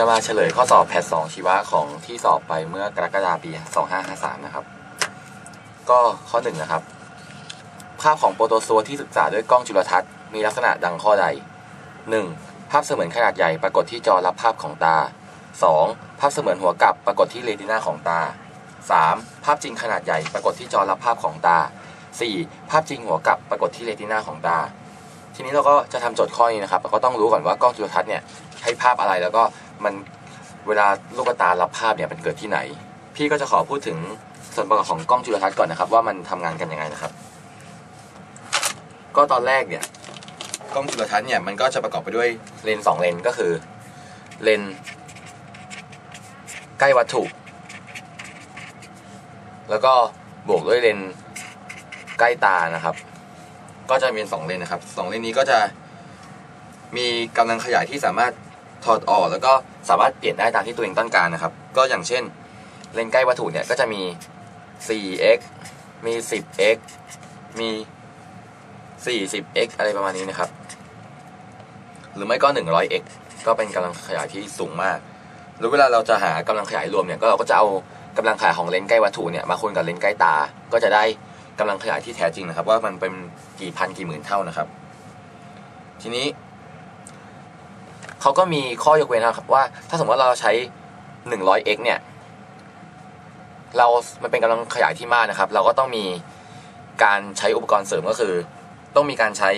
จะมาเฉลยข้อสอบแพทสองชีวะของที่สอบไปเมื่อกรกฎาคมปี2553นะครับ ก็ข้อหนึ่งนะครับ ภาพของโปรโตซัวที่ศึกษาด้วยกล้องจุลทรรศน์มีลักษณะดังข้อใด 1. ภาพเสมือนขนาดใหญ่ปรากฏที่จอรับภาพของตา 2. ภาพเสมือนหัวกลับปรากฏที่เรตินาของตา 3. ภาพจริงขนาดใหญ่ปรากฏที่จอรับภาพของตา 4. ภาพจริงหัวกลับปรากฏที่เรตินาของตา ทีนี้เราก็จะทำโจทย์ข้อนี้นะครับเราก็ต้องรู้ก่อนว่ากล้องจุลทรรศน์เนี่ยให้ภาพอะไรแล้วก็ มันเวลาลูกตารับภาพเนี่ยมันเกิดที่ไหน พี่ก็จะขอพูดถึงส่วนประกอบของกล้องจุลทรรศน์ก่อนนะครับ ว่ามันทำงานกันยังไงนะครับ ก็ตอนแรกเนี่ยกล้องจุลทรรศน์เนี่ยมันก็จะประกอบไปด้วยเลนส์สองเลนก็คือเลนส์ใกล้วัตถุ แล้วก็บวกด้วยเลนส์ใกล้ตานะครับ ก็จะมีสองเลนนะครับสองเลนนี้ก็จะมีกำลังขยายที่สามารถ ถอดออกแล้วก็สามารถเปลี่ยนได้ตามที่ตัวเองต้องการนะครับ ก็อย่างเช่น เลนส์ใกล้วัตถุเนี่ยก็จะมี 4x มี 10x มี 40x อะไรประมาณนี้นะครับ หรือไม่ก็ 100x ก็เป็นกำลังขยายที่สูงมาก หรือเวลาเราจะหากำลังขยายรวมเนี่ยก็เราก็จะเอากำลังขยายของเลนส์ใกล้วัตถุเนี่ยมาคูณกับเลนส์ใกล้ตา ก็จะได้กำลังขยายที่แท้จริงนะครับ ว่ามันเป็นกี่พันกี่หมื่นเท่านะครับ ทีนี้ เขาก็มีข้อยกเว้นนะครับว่า ถ้าสมมติว่าเราใช้ 100x เนี่ย เรา มันเป็นกำลังขยายที่มากนะครับ เราก็ต้องมีการใช้อุปกรณ์เสริมก็คือ ต้องมีการใช้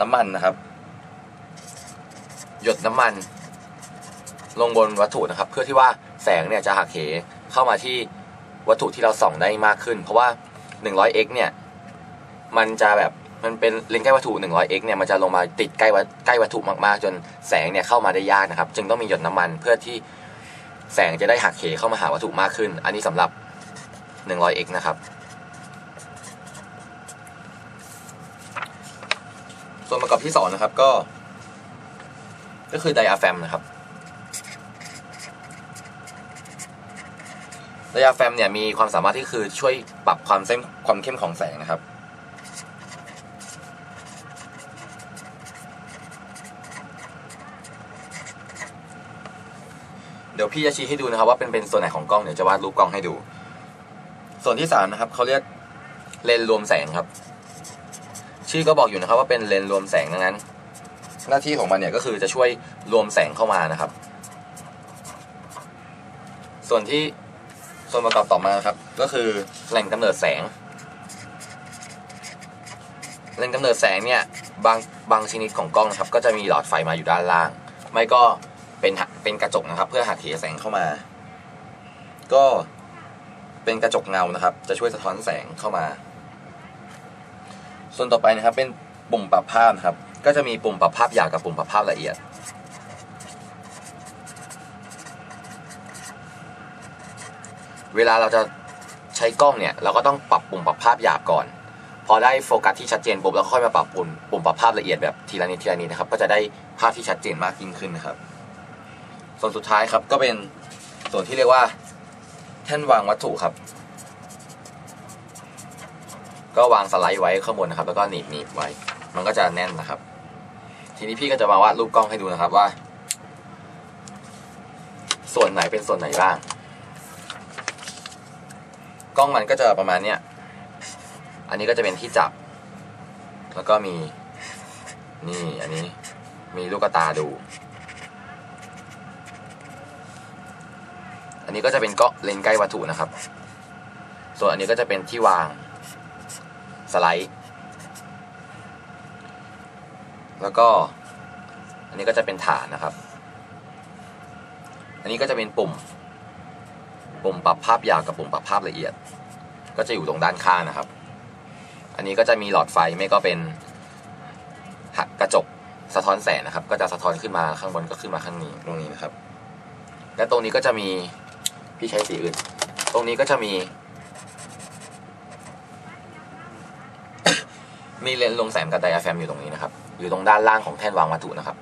น้ำมันนะครับ หยดน้ำมัน ลงบนวัตถุนะครับ เพื่อที่ว่าแสงเนี่ยจะหักเหเข้ามาที่วัตถุที่เราส่องได้มากขึ้น เพราะว่า 100x เนี่ย มันจะแบบ มันเป็นเลนส์ใกล้วัตถุ 100x เนี่ยมันจะลงมาติดใกล้วัตใกล้วัตถุมากๆ จนแสงเนี่ยเข้ามาได้ยากนะครับ จึงต้องมีหยดน้ำมันเพื่อที่แสงจะได้หักเหเข้ามาหาวัตถุมากขึ้น อันนี้สำหรับ 100x นะครับ ส่วนประกอบที่สองนะครับก็ ก็คือไดอะแฟมนะครับไดอะแฟมเนี่ยมีความสามารถที่คือช่วยปรับความเส้นความเข้มของแสงนะครับ เดี๋ยวพี่จะชี้ให้ดูนะครับว่าเป็นเป็นส่วนไหนของกล้องเดี๋ยวจะวาดรูปกล้องให้ดู ส่วนที่สามนะครับเขาเรียกเลนส์รวมแสงครับ ชื่อก็บอกอยู่นะครับว่าเป็นเลนส์รวมแสงดังนั้น หน้าที่ของมันเนี่ยก็คือจะช่วยรวมแสงเข้ามานะครับ ส่วนที่ส่วนประกอบต่อมาครับ ก็คือแหล่งกำเนิดแสงแหล่งกำเนิดแสงเนี่ยบางบางชนิดของกล้องนะครับ ก็จะมีหลอดไฟมาอยู่ด้านล่าง ไม่ก็ เป็นเป็นกระจกนะครับ เพื่อหักเหแสงเข้ามา ก็เป็นกระจกเงานะครับ จะช่วยสะท้อนแสงเข้ามา ส่วนต่อไปนะครับ เป็นปุ่มปรับภาพนะครับ ก็จะมีปุ่มปรับภาพหยาบกับปุ่มปรับภาพละเอียด เวลาเราจะใช้กล้องเนี่ย เราก็ต้องปรับปุ่มปรับภาพหยาบก่อน พอได้โฟกัสที่ชัดเจนปุ๊บเราก็ค่อยมาปรับปุ่มปุ่มปรับภาพละเอียดแบบทีละนิดทีละนิดนะครับ ก็จะได้ภาพที่ชัดเจนมากยิ่งขึ้นนะครับ ส่วนสุดท้ายครับก็เป็นส่วนที่เรียกว่า แท่นวางวัตถุครับ ก็วางสไลด์ไว้ข้างบนนะครับ แล้วก็หนีบหนีบไว้ มันก็จะแน่นนะครับ ทีนี้พี่ก็จะมาวาดรูปกล้องให้ดูนะครับว่า ส่วนไหนเป็นส่วนไหนบ้าง กล้องมันก็จะประมาณเนี้ยอันนี้ก็จะเป็นที่จับ แล้วก็มี นี่อันนี้มีลูกตาดู นนี้ก็จะเป็นเก็เลนใกล้วัตถุนะครับ ส่วนอันนี้ก็จะเป็นที่วางสไลด์ แล้วก็อันนี้ก็จะเป็นฐานนะครับ อันนี้ก็จะเป็นปุ่ม ปุ่มปรับภาพยาวกับปุ่มปรับภาพละเอียด ก็จะอยู่ตรงด้านข้างนะครับ อันนี้ก็จะมีหลอดไฟไม่ก็เป็นกระจกสะท้อนแสงนะครับ ก็จะสะท้อนขึ้นมาข้างบนก็ขึ้นมาข้างนี้ตรงนี้นะครับ และตรงนี้ก็จะมี พี่ใช้สีอื่น ตรงนี้ก็จะมี มีเลนส์ลงแสงกับไดอะแฟมอยู่ตรงนี้นะครับ อยู่ตรงด้านล่างของแท่นวางวัตถุนะครับ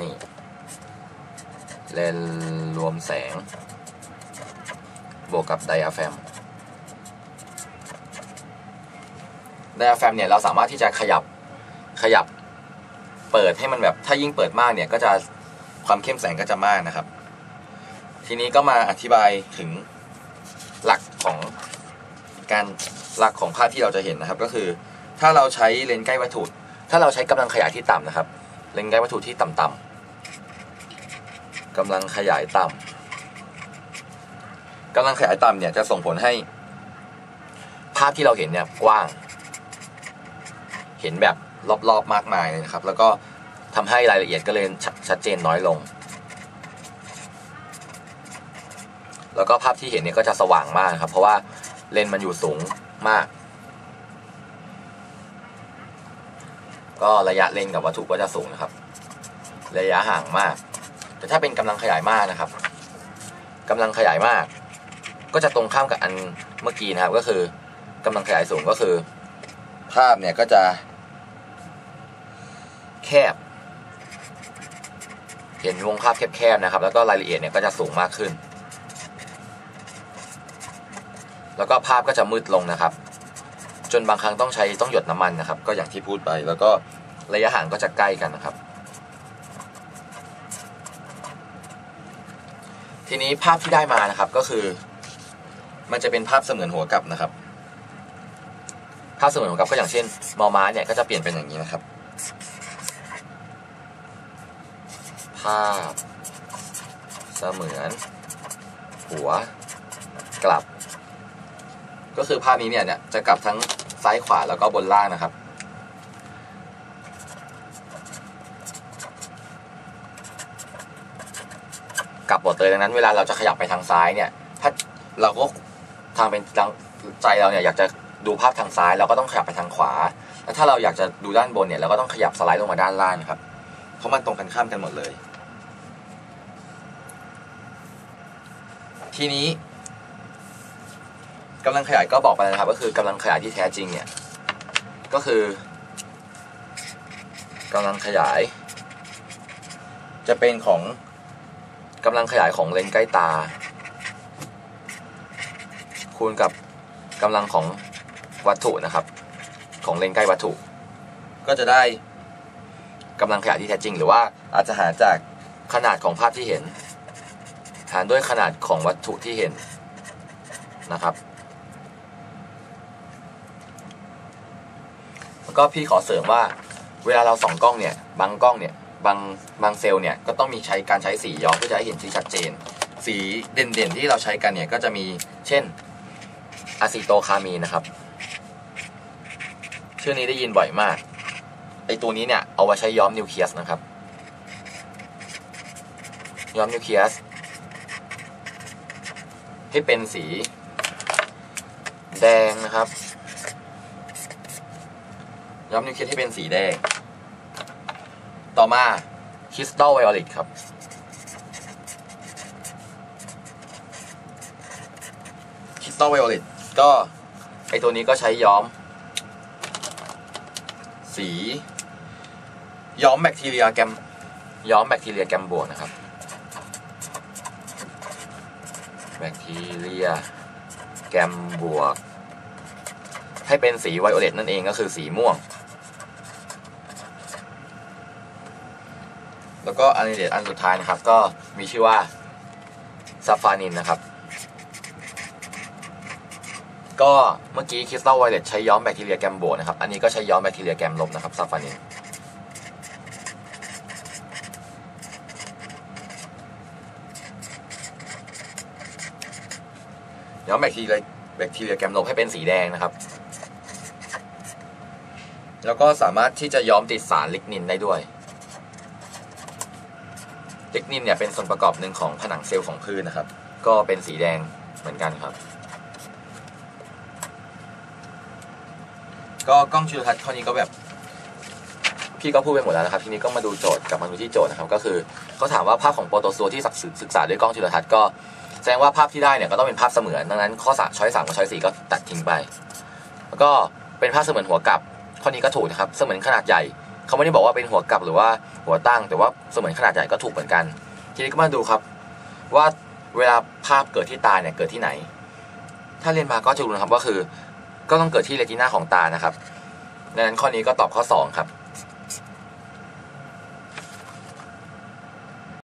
นี่ เลนส์รวมแสง บวกกับไดอะแฟมไดอะแฟมเนี่ยเราสามารถที่จะขยับขยับเปิดให้มันแบบถ้ายิ่งเปิดมากเนี่ยก็จะ ความเข้มแสงก็จะมากนะครับ ทีนี้ก็มาอธิบายถึงหลักของการหลักของภาพที่เราจะเห็นนะครับ ก็คือ ถ้าเราใช้เลนส์ใกล้วัตถุ ถ้าเราใช้กำลังขยายที่ต่ำนะครับ เลนส์ใกล้วัตถุที่ต่ำๆกำลังขยายต่ำกำลังขยายต่ำเนี่ยจะส่งผลให้ ภาพที่เราเห็นเนี่ยกว้าง เห็นแบบรอบๆมากมายเลยนะครับ แล้วก็ ทำให้รายละเอียดก็เลยชชัดเจนน้อยลง แล้วก็ภาพที่เห็นเนี่ยก็จะสว่างมากครับ เพราะว่าเลนส์มันอยู่สูงมาก ก็ระยะเลนส์กับวัตถุก็จะสูงนะครับ ระยะห่างมาก แต่ถ้าเป็นกำลังขยายมากนะครับกำลังขยายมาก ก็จะตรงข้ามกับอันเมื่อกี้นะครับ ก็คือกำลังขยายสูงก็คือ ภาพเนี่ยก็จะแคบ เห็นวงภาพแคบๆนะครับ แล้วก็รายละเอียดเนี่ยก็จะสูงมากขึ้น แล้วก็ภาพก็จะมืดลงนะครับ จนบางครั้งต้องใช้ต้องหยดน้ำมันนะครับ ก็อย่างที่พูดไป แล้วก็ระยะห่างก็จะใกล้กันนะครับ ทีนี้ภาพที่ได้มานะครับก็คือ มันจะเป็นภาพเสมือนหัวกลับนะครับ ภาพเสมือนหัวกลับก็อย่างเช่นมอม้าเนี่ยก็จะเปลี่ยนเป็นอย่างนี้นะครับ ภาพ เสมือน หัว กลับ ก็คือภาพนี้เนี่ยจะกลับทั้งซ้ายขวาแล้วก็บนล่างนะครับ กลับหมดเลยดังนั้นเวลาเราจะขยับไปทางซ้ายเนี่ยถ้าเราก็ทางเป็นทางใจเราเนี่ยอยากจะดูภาพทางซ้ายเราก็ต้องขยับไปทางขวา แล้วถ้าเราอยากจะดูด้านบนเนี่ยเราก็ต้องขยับสไลด์ลงมาด้านล่างนะครับ เพราะมันตรงกันข้ามกันหมดเลย ทีนี้กำลังขยายก็บอกไปแล้วนะครับ ก็คือกำลังขยายที่แท้จริงเนี่ย ก็คือกำลังขยาย จะเป็นของกำลังขยายของเลนส์ใกล้ตา คูณกับกำลังของวัตถุนะครับ ของเลนส์ใกล้วัตถุ ก็จะได้กำลังขยายที่แท้จริง หรือว่าอาจจะหาจากขนาดของภาพที่เห็น หารด้วยขนาดของวัตถุที่เห็นนะครับ แล้วก็พี่ขอเสริมว่า เวลาเราส่องกล้องเนี่ย บางกล้องเนี่ย บางบางเซลล์เนี่ย ก็ต้องมีใช้การใช้สีย้อมเพื่อจะให้เห็นที่ชัดเจน สีเด่นๆที่เราใช้กันเนี่ย ก็จะมี เช่นอะซิโตคามีนนะครับ ชื่อนี้ได้ยินบ่อยมาก ไอตัวนี้เนี่ย เอาไว้ใช้ย้อมนิวเคลียสนะครับ ย้อมนิวเคลียส ให้เป็นสี แดงนะครับ ย้อมนิวเคลียสให้เป็นสีแดง ต่อมาคริสตัลไวโอเลตครับ คริสตัลไวโอเลตก็ไอตัวนี้ก็ใช้ย้อม สี ย้อมแบคทีเรียแกมย้อมแบคทีเรียแกมบวกนะครับ แบคทีเรีย แกมบวก ให้เป็นสีไวโอเลตนั่นเองก็คือสีม่วง แล้วก็อันเดตอันสุดท้ายนะครับ ก็มีชื่อว่าซาฟานินนะครับก็เมื่อกี้คริสตัลไวโอเลตใช้ย้อมแบคทีเรียแกมบวกนะครับ อันนี้ก็ใช้ย้อมแบคทีเรียแกมลบนะครับซาฟานิน ย้อมแบคทีเรียแบคทีเรียแกมลบให้เป็นสีแดงนะครับ แล้วก็สามารถที่จะย้อมติดสารลิกนินได้ด้วยลิกนินเนี่ยเป็นส่วนประกอบหนึ่งของผนังเซลล์ของพืชนนะครับ ก็เป็นสีแดงเหมือนกันครับ ก็กล้องจุลทรรศน์ข้อนี้ก็แบบพี่ก็พูดไปหมดแล้วนะครับ ทีนี้ก็มาดูโจทย์กลับมาดูที่โจทย์นะครับ ก็คือเขาถามว่าภาพของโปรโตซัวที่ศึกษาด้วยกล้องจุลทรรศน์ก็ แสดงว่าภาพที่ได้เนี่ยก็ต้องเป็นภาพเสมือนดังนั้นข้อสามช้อยสามกับช้อยสี่ก็ตัดทิ้งไป แล้วก็เป็นภาพเสมือนหัวกลับ ข้อนี้ก็ถูกนะครับเสมือนขนาดใหญ่เขาไม่ได้บอกว่าเป็นหัวกลับหรือว่าหัวตั้ง แต่ว่าเสมือนขนาดใหญ่ก็ถูกเหมือนกัน ทีนี้ก็มาดูครับ ว่าเวลาภาพเกิดที่ตาเนี่ยเกิดที่ไหน ถ้าเรียนมาก็จะรู้นะครับว่าคือ ก็ต้องเกิดที่เรตินาของตานะครับดังนั้นข้อนี้ก็ตอบข้อสองครับ